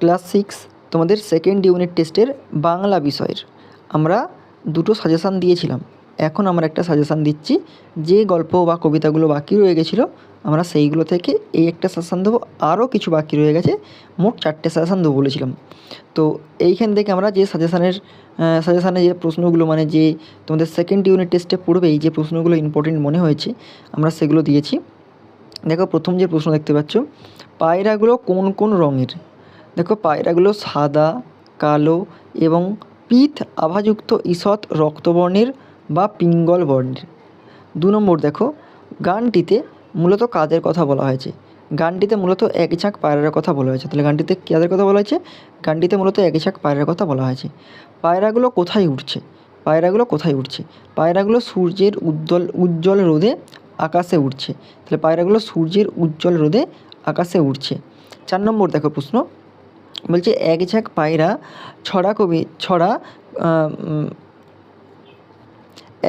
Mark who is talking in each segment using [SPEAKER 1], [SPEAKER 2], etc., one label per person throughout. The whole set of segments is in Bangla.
[SPEAKER 1] ক্লাস সিক্স, তোমাদের সেকেন্ড ইউনিট টেস্টের বাংলা বিষয়ের। আমরা দুটো সাজেশান দিয়েছিলাম। এখন আমরা একটা সাজেশান দিচ্ছি, যে গল্প বা কবিতাগুলো বাকি রয়ে গেছিল, আমরা সেইগুলো থেকে এই একটা সাজেশান দেবো। আরও কিছু বাকি রয়ে গেছে, মোট চারটে সাজেশান দেবো বলেছিলাম। তো এইখান থেকে আমরা যে সাজেশানের সাজেশানে যে প্রশ্নগুলো মানে যে তোমাদের সেকেন্ড ইউনিট টেস্টে পড়বেই যে প্রশ্নগুলো ইম্পর্টেন্ট মনে হয়েছে, আমরা সেগুলো দিয়েছি। দেখো, প্রথম যে প্রশ্ন দেখতে পাচ্ছ, পায়রাগুলো কোন কোন রঙের? দেখো পায়রাগুলো সাদা, কালো এবং পিত আভাযুক্ত ঈষৎ রক্তবর্ণের বা পিঙ্গল বর্ণের। দু নম্বর দেখো, গানটিতে মূলত কাদের কথা বলা হয়েছে? গানটিতে মূলত এক ঝাঁক পায়রার কথা বলা হয়েছে। তাহলে গানটিতে কাদের কথা বলা হয়েছে? গানটিতে মূলত এক ঝাঁক পায়রার কথা বলা হয়েছে। পায়রাগুলো কোথায় উঠছে? পায়রাগুলো কোথায় উঠছে? পায়রাগুলো সূর্যের উজ্জ্বল উজ্জ্বল রোদে আকাশে উঠছে। তাহলে পায়রাগুলো সূর্যের উজ্জ্বল রোদে আকাশে উঠছে। চার নম্বর দেখো প্রশ্ন বলছে এক ঝাঁক পায়রা, ছড়া কবি, ছড়া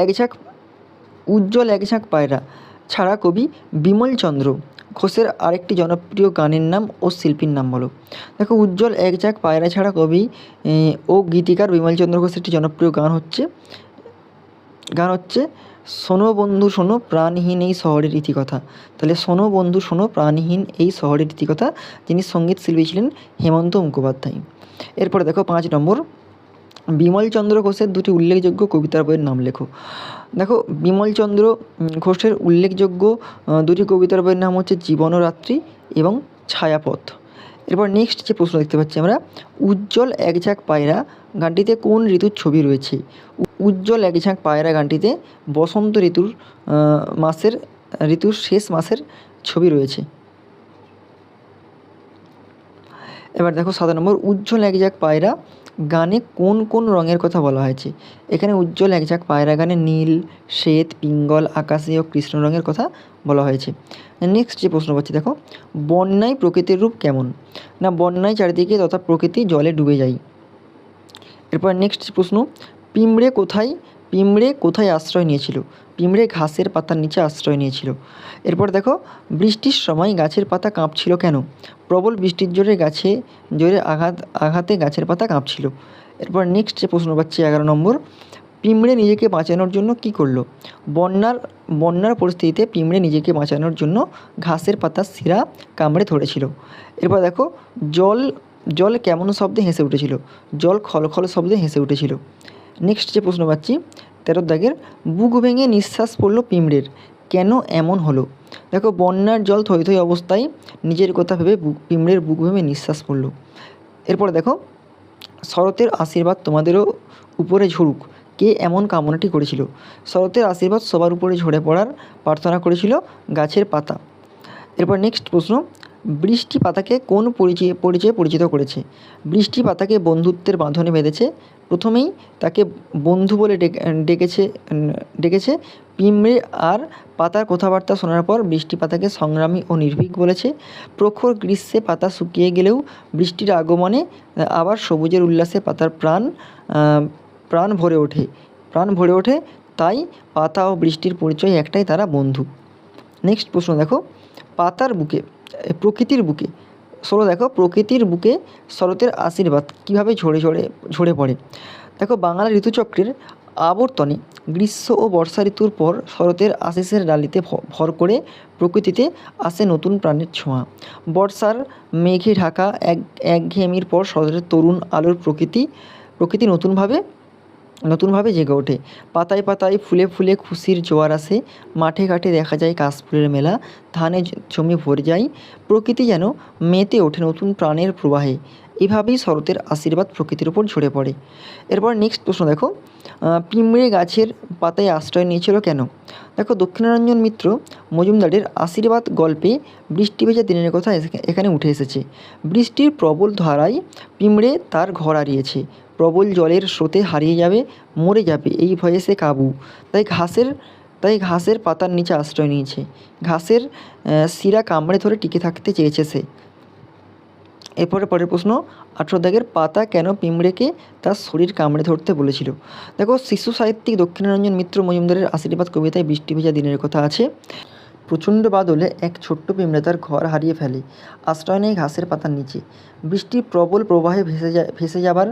[SPEAKER 1] এক ঝাঁক উজ্জ্বল, এক ঝাঁক পায়রা, ছাড়া কবি বিমলচন্দ্র ঘোষের আরেকটি জনপ্রিয় গানের নাম ও শিল্পীর নাম বলো। দেখো, উজ্জ্বল, এক ঝাঁক পায়রা, ছাড়া কবি ও গীতিকার বিমলচন্দ্র ঘোষের একটি জনপ্রিয় গান হচ্ছে গান হচ্ছে শোনো বন্ধু, শোনো প্রাণহীন এই শহরের ইতিকথা। তাহলে শোনো বন্ধু, শোনো প্রাণহীন এই শহরের ইতিকথা যিনি সংগীত শিল্পী ছিলেন হেমন্ত মুখোপাধ্যায়। এরপরে দেখো পাঁচ নম্বর বিমলচন্দ্র ঘোষের দুটি উল্লেখযোগ্য কবিতার বইয়ের নাম লেখো। দেখো বিমলচন্দ্র ঘোষের উল্লেখযোগ্য দুটি কবিতার বইয়ের নাম হচ্ছে জীবন ও রাত্রি এবং ছায়াপথ। এরপর নেক্সট যে প্রশ্ন দেখতে পাচ্ছি আমরা, উজ্জ্বল এক ঝাঁক পায়রা, গানটিতে কোন ঋতুর ছবি রয়েছে? উজ্জ্বল এক ঝাঁক পায়রা গানটিতে বসন্ত ঋতুর মাসের, ঋতুর শেষ মাসের ছবি রয়েছে। এবার দেখো সাত নম্বর, উজ্জ্বল এক ঝাঁক পায়রা গানে কোন কোন রঙের কথা বলা হয়েছে? এখানে উজ্জ্বল এক ঝাঁক পায়রা গানে নীল, শ্বেত, পিঙ্গল, আকাশে ও কৃষ্ণ রঙের কথা বলা হয়েছে। নেক্সট যে প্রশ্ন পাচ্ছি দেখো, বন্যায় প্রকৃতির রূপ কেমন? না, বন্যায় চারিদিকে তথা প্রকৃতি জলে ডুবে যায়। এরপর নেক্সট প্রশ্ন পিঁমড়ে কোথায়? পিঁমড়ে কোথায় আশ্রয় নিয়েছিল? পিঁমড়ে ঘাসের পাতার নিচে আশ্রয় নিয়েছিল। এরপর দেখো, বৃষ্টির সময় গাছের পাতা কাঁপছিল কেন? প্রবল বৃষ্টির জোরে গাছে জোরে আঘাত, আঘাতে গাছের পাতা কাঁপছিল। এরপর নেক্সট যে প্রশ্ন পাচ্ছি, এগারো নম্বর। পিঁমড়ে নিজেকে বাঁচানোর জন্য কি করল? বন্যার বন্যার পরিস্থিতিতে পিঁমড়ে নিজেকে বাঁচানোর জন্য ঘাসের পাতার শিরা কামড়ে ধরেছিল। এরপর দেখো, জল জল কেমন শব্দে হেসে উঠেছিল? জল খলখল শব্দে হেসে উঠেছিল। নেক্সট যে প্রশ্ন পাচ্ছি, তেরো দাগের, বুক ভেঙে নিঃশ্বাস পড়ল পিঁমড়ের। কেন এমন হলো? দেখো, বন্যার জল থই থই অবস্থায় নিজের কথা ভেবে বুক, পিঁমড়ের বুক ভেঙে নিঃশ্বাস পড়ল। এরপরে দেখো, শরতের আশীর্বাদ তোমাদেরও উপরে ঝরুক। কে এমন কামনাটি করেছিল? শরতের আশীর্বাদ সবার উপরে ঝরে পড়ার প্রার্থনা করেছিল গাছের পাতা। এরপর নেক্সট প্রশ্ন বৃষ্টি পাতাকে কোন পরিচয়, পরিচয়ে পরিচিত করেছে? বৃষ্টি পাতাকে বন্ধুত্বের বাঁধনে বেঁধেছে প্রথমেই তাকে বন্ধু বলে ডেকে, ডেকেছে ডেকেছে। পিমড়ে আর পাতার কথাবার্তা শোনার পর বৃষ্টি পাতাকে সংগ্রামী ও নির্ভীক বলেছে। প্রখর গ্রীষ্মে পাতা শুকিয়ে গেলেও বৃষ্টির আগমনে আবার সবুজের উল্লাসে পাতার প্রাণ প্রাণ ভরে ওঠে। প্রাণ ভরে ওঠে, তাই পাতা ও বৃষ্টির পরিচয় একটাই তারা বন্ধু। নেক্সট প্রশ্ন দেখো। পাতার বুকে, প্রকৃতির বুকে ষোলো দেখো, প্রকৃতির বুকে শরতের আশীর্বাদ কীভাবে ঝরে ঝরে ঝরে পড়ে? দেখো বাংলা ঋতুচক্রের আবর্তনে গ্রীষ্ম ও বর্ষা ঋতুর পর শরতের আশিসের ডালিতে ভর করে প্রকৃতিতে আসে নতুন প্রাণের ছোঁয়া। বর্ষার মেঘে ঢাকা এক একঘেয়েমির পর শরতের তরুণ আলোর প্রকৃতি প্রকৃতি নতুনভাবে নতুনভাবে জেগে ওঠে। পাতায় পাতায় ফুলে ফুলে খুশির জোয়ার আসে। মাঠে ঘাটে দেখা যায় কাশফুলের মেলা। ধানে জমি ভরে যায়। প্রকৃতি যেন মেতে ওঠে নতুন প্রাণের প্রবাহে। এভাবেই শরতের আশীর্বাদ প্রকৃতির উপর ঝরে পড়ে। এরপর নেক্সট প্রশ্ন দেখো। পিঁমড়ে গাছের পাতায় আশ্রয় নিয়েছিল কেন? দেখো, দক্ষিণারঞ্জন মিত্র মজুমদারের আশীর্বাদ গল্পে বৃষ্টি ভেজা দিনের কথা এখানে উঠে এসেছে। বৃষ্টির প্রবল ধারায় পিঁমড়ে তার ঘর হারিয়েছে প্রবল জলের স্রোতে হারিয়ে যাবে, মরে যাবে, এই ভয়ে সে কাবু। তাই ঘাসের তাই ঘাসের পাতার নিচে আশ্রয় নিয়েছে। ঘাসের শিরা কামড়ে ধরে টিকে থাকতে চেয়েছে সে। এরপরে পরের প্রশ্ন, আঠেরো দাগের পাতা কেন পিঁমড়েকে তার শরীর কামড়ে ধরতে বলেছিল? দেখো, শিশু সাহিত্যিক দক্ষিণারঞ্জন মিত্র মজুমদারের আশীর্বাদ কবিতায় বৃষ্টি ভেজা দিনের কথা আছে। প্রচণ্ড বাদলে এক ছোট্ট পিঁমড়ে তার ঘর হারিয়ে ফেলে। আশ্রয় নেয় ঘাসের পাতার নিচে। বৃষ্টির প্রবল প্রবাহে ভেসে যায় ভেসে যাবার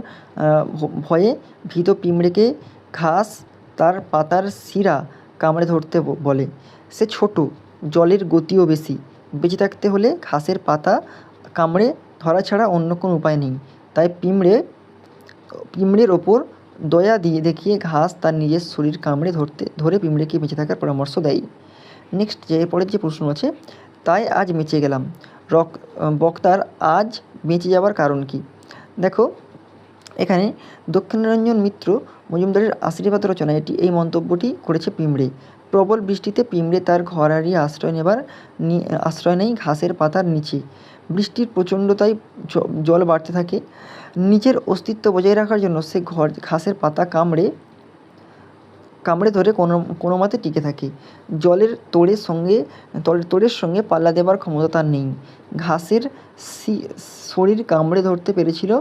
[SPEAKER 1] ভয়ে ভীত পিঁমড়েকে ঘাস তার পাতার শিরা কামড়ে ধরতে বলে। সে ছোট, জলের গতিও বেশি। বেঁচে থাকতে হলে ঘাসের পাতা কামড়ে ধরা ছাড়া অন্য কোনো উপায় নেই। তাই পিমড়ে, পিঁমড়ের ওপর দয়া দিয়ে দেখিয়ে ঘাস তার নিজের শরীর কামড়ে ধরতে ধরে পিঁমড়েকে বেঁচে থাকার পরামর্শ দেয়। নেক্সট যে এরপরের যে প্রশ্ন আছে, তাই আজ বেঁচে গেলাম। রক বক্তার আজ বেঁচে যাওয়ার কারণ কি? দেখো, এখানে দক্ষিণারঞ্জন মিত্র মজুমদারের আশীর্বাদ রচনায় এটি এই মন্তব্যটি করেছে পিঁমড়ে। প্রবল বৃষ্টিতে পিঁমড়ে তার ঘর হারিয়ে আশ্রয় নেবার আশ্রয় নেই ঘাসের পাতার নিচে। বৃষ্টির প্রচণ্ডতায় জল বাড়তে থাকে। নিজের অস্তিত্ব বজায় রাখার জন্য সে ঘর ঘাসের পাতা কামড়ে কামড়ে ধরে কোনো কোনো মতে টিকে থাকে। জলের তোড়ের সঙ্গে তলের তোড়ের সঙ্গে পাল্লা দেবার ক্ষমতা তার নেই। ঘাসের শরীর কামড়ে ধরতে পেরেছিল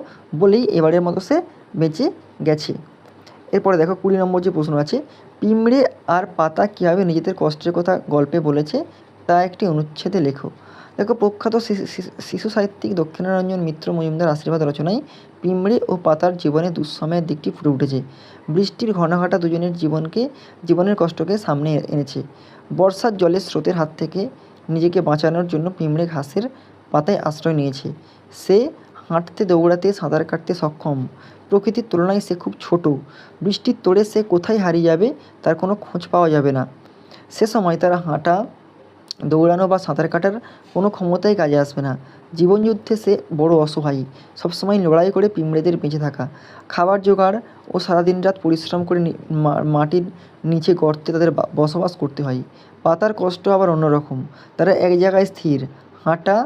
[SPEAKER 1] বলেই এবারের মতো সে বেঁচে গেছে। এরপরে দেখো, কুড়ি নম্বর যে প্রশ্ন আছে, পিঁমড়ে আর পাতা কীভাবে নিজেদের কষ্টের কথা গল্পে বলেছে, তা একটি অনুচ্ছেদে লেখো। দেখো প্রখ্যাত শিশু- সাহিত্যিক, দক্ষিণারঞ্জন মিত্র মজুমদার আশীর্বাদ রচনায় পিঁমড়ে ও পাতার জীবনে দুঃসময়ের দিকটি ফুটে উঠেছে। বৃষ্টির ঘনাঘাটা দুজনের জীবনকে, জীবনের কষ্টকে সামনে এনেছে। বর্ষার জলের স্রোতের হাত থেকে নিজেকে বাঁচানোর জন্য পিঁমড়ে ঘাসের পাতায় আশ্রয় নিয়েছে। সে হাঁটতে, দৌড়াতে, সাঁতার কাটতে সক্ষম। প্রকৃতির তুলনায় সে খুব ছোট। বৃষ্টির তোড়ে সে কোথায় হারিয়ে যাবে, তার কোনো খোঁজ পাওয়া যাবে না। সে সময় তার হাঁটা দৌড়ানো বা সাঁতার কাটার কোনো ক্ষমতাই কাজে আসবে না। জীবনযুদ্ধে সে বড় অসহায়। সবসময় লড়াই করে পিঁমড়েদের বেঁচে থাকা। খাবার জোগাড় ও সারাদিন রাত পরিশ্রম করে মাটির নিচে গর্তে তাদের বসবাস করতে হয়। পাতার কষ্ট আবার অন্যরকম। তারা এক জায়গায় স্থির। হাঁটা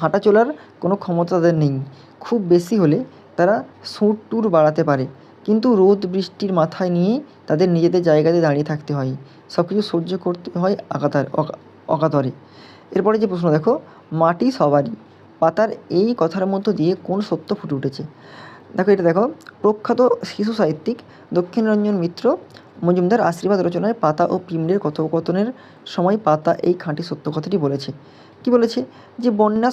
[SPEAKER 1] হাঁটা চলার কোনো ক্ষমতা তাদের নেই। খুব বেশি হলে তারা সুর টুর বাড়াতে পারে। কিন্তু রোদ বৃষ্টির মাথায় নিয়ে তাদের নিজেদের জায়গাতে দাঁড়িয়ে থাকতে হয়। সব কিছু সহ্য করতে হয় আকাতার অকা- অকাতরে। এরপরে যে প্রশ্ন, দেখো, মাটি সবারই। পাতার এই কথার মধ্য দিয়ে কোন সত্য ফুটে উঠেছে? দেখো এটা, দেখো, প্রখ্যাত শিশু সাহিত্যিক দক্ষিণরঞ্জন মিত্র মজুমদার আশীর্বাদ রচনায় পাতা ও পিমড়ের কথোপকথনের সময় পাতা এই খাঁটি সত্য কথাটি বলেছে। কি বলেছে? যে বন্যা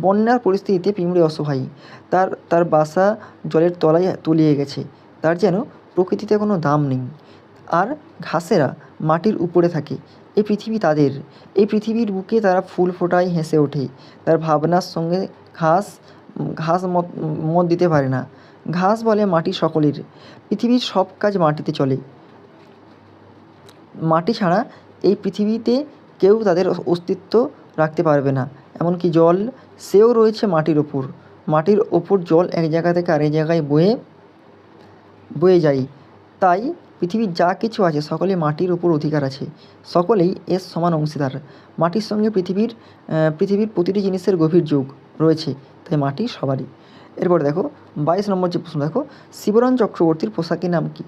[SPEAKER 1] বন্যার পরিস্থিতিতে পিঁমড়ে অসহায়। তার তার বাসা জলের তলায় তলিয়ে গেছে। তার যেন প্রকৃতিতে কোনো দাম নেই। আর ঘাসেরা মাটির উপরে থাকে। এই পৃথিবী তাদের। এই পৃথিবীর বুকে তারা ফুল ফোটায় হেসে ওঠে। তার ভাবনার সঙ্গে ঘাস ঘাস মত মত দিতে পারে না। ঘাস বলে মাটি সকলের। পৃথিবীর সব কাজ মাটিতে চলে। মাটি ছাড়া এই পৃথিবীতে কেউ তাদের অস্তিত্ব রাখতে পারবে না। এমনকি জল, সেও রয়েছে মাটির ওপর। মাটির ওপর জল এক জায়গা থেকে আরেক জায়গায় বয়ে বয়ে যায়। তাই পৃথিবীর যা কিছু আছে সকলে মাটির উপর অধিকার আছে। সকলেই এর সমান অংশীদার। মাটির সঙ্গে পৃথিবীর পৃথিবীর প্রতিটি জিনিসের গভীর যোগ রয়েছে। তাই মাটি সবারই। এরপর দেখো, বাইশ নম্বর যে প্রশ্ন, দেখো, শিবরম চক্রবর্তীর পোশাকের নাম কি?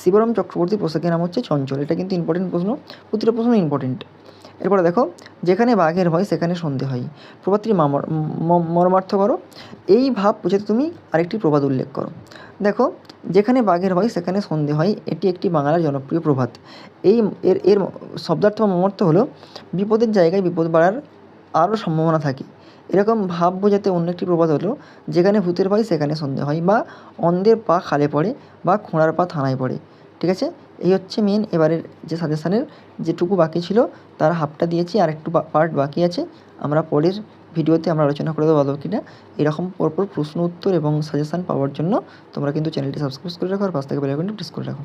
[SPEAKER 1] শিবরম চক্রবর্তীর পোশাকের নাম হচ্ছে চঞ্চল। এটা কিন্তু ইম্পর্টেন্ট প্রশ্ন, প্রতিটা প্রশ্ন ইম্পর্টেন্ট এরপরে দেখো, যেখানে বাঘের ভয়, সেখানে সন্ধে হয়। প্রবাদটি মর্মার্থ করো। এই ভাব বোঝাতে তুমি আরেকটি প্রবাদ উল্লেখ করো। দেখো, যেখানে বাঘের হয় সেখানে সন্ধে হয়, এটি একটি বাংলার জনপ্রিয় প্রভাত এই এর এর শব্দার্থ বা মর্মার্থ হলো, বিপদের জায়গায় বিপদ বাড়ার আরও সম্ভাবনা থাকে। এরকম ভাব বোঝাতে অন্য একটি প্রবাদ হলো, যেখানে ভূতের ভয় সেখানে সন্দেহ হয় বা অন্ধের পা খালে পড়ে বা খোঁড়ার পা থানায় পড়ে। ঠিক আছে? এই হচ্ছে মেন এবারের যে সাজেশানের যেটুকু বাকি ছিল, তার হাফটা দিয়েছি, আর একটু পার্ট বাকি আছে। আমরা পরের ভিডিওতে আমরা আলোচনা করে দেবো বাদবাকিটা এরকম পরপর প্রশ্ন উত্তর এবং সাজেশান পাওয়ার জন্য তোমরা কিন্তু চ্যানেলটি সাবস্ক্রাইব করে রাখো আর পাশ থেকে বেল আইকনটি প্রেস করে রাখো।